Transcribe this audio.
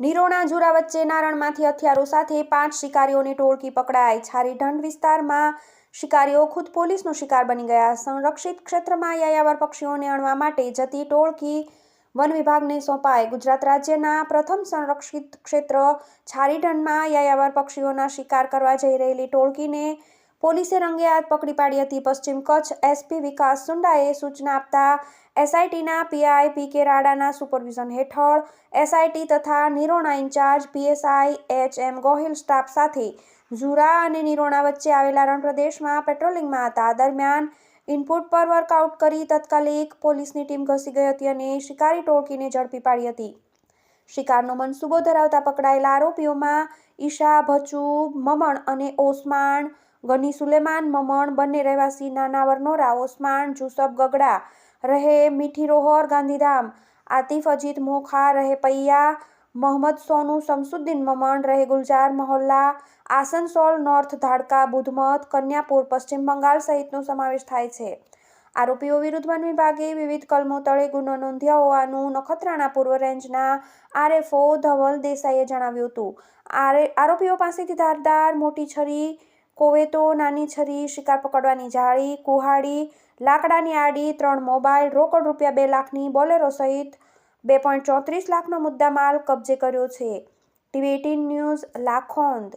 નિરોણા ઝુરા વચ્ચે નારણમાંથી હથિયારો સાથે પાંચ શિકારીઓની ટોળકી પકડાઈ. છારીઢંઢ વિસ્તારમાં શિકારીઓ ખુદ પોલીસનો શિકાર બની ગયા. સંરક્ષિત ક્ષેત્રમાં યાયાવર પક્ષીઓને અણવા માટે જતી ટોળકી વન વિભાગને સોંપાઈ. ગુજરાત રાજ્યના પ્રથમ સંરક્ષિત ક્ષેત્ર છારીઢંઢમાં યાયાવર પક્ષીઓના શિકાર કરવા જઈ રહેલી ટોળકીને પોલીસે રંગે હાથ પકડી પાડી હતી. પશ્ચિમ કચ્છ એસપી વિકાસ સુંડાએ સૂચના આપતા એસઆઈટીના પીઆઈ પી કે રાડાના સુપરવિઝન હેઠળ એસઆઈટી તથા Nirona incharge PSI H M Gohil staff સાથે ઝુરા અને નિરોણા વચ્ચે આવેલા રણપ્રદેશમાં પેટ્રોલિંગમાં હતા. દરમિયાન ઇનપુટ પર વર્કઆઉટ કરી તત્કાલિક પોલીસની ટીમ ઘસી ગઈ હતી અને શિકારી ટોળકીને ઝડપી પાડી હતી. શિકારનો મનસૂબો ધરાવતા પકડાયેલા આરોપીઓમાં ઈશા, ભચુ, મમણ અને ઓસમાણ ગની સુલેમાન, મમણ બંને રહેવાસી નાના વરનોરા, ઓસમાન જુસબ ગગડા, રહે મીઠી રોહર, ગાંધીધામ, આતિફ, અજીત મોખા, રહે પૈયા મોહમ્મદ સોનુ, શમસુદ્દીન મમણ, રહે ગુલજાર, મહોલ્લા આસનસોલ નોર્થ ધાડકા, બુધમત, કન્યાપુર, પશ્ચિમ બંગાળ સહિતનો સમાવેશ થાય છે. આરોપીઓ વિરુદ્ધ વન વિભાગે વિવિધ કલમો તળે ગુનો નોંધ્યા હોવાનું નખત્રાણા પૂર્વ રેન્જના આરએફઓ ધવલ દેસાઈએ જણાવ્યું હતું. આરે, આરોપીઓ પાસેથી ધારદાર મોટી છરી કોવેતો, નાની છરી, શિકાર પકડવાની જાળી, કુહાડી, લાકડાની આડી, ત્રણ મોબાઈલ, રોકડ રૂપિયા બે લાખની બોલેરો સહિત બે પોઈન્ટ ચોત્રીસ લાખનો મુદ્દામાલ કબજે કર્યો છે. TV eighteen news, Lakhond.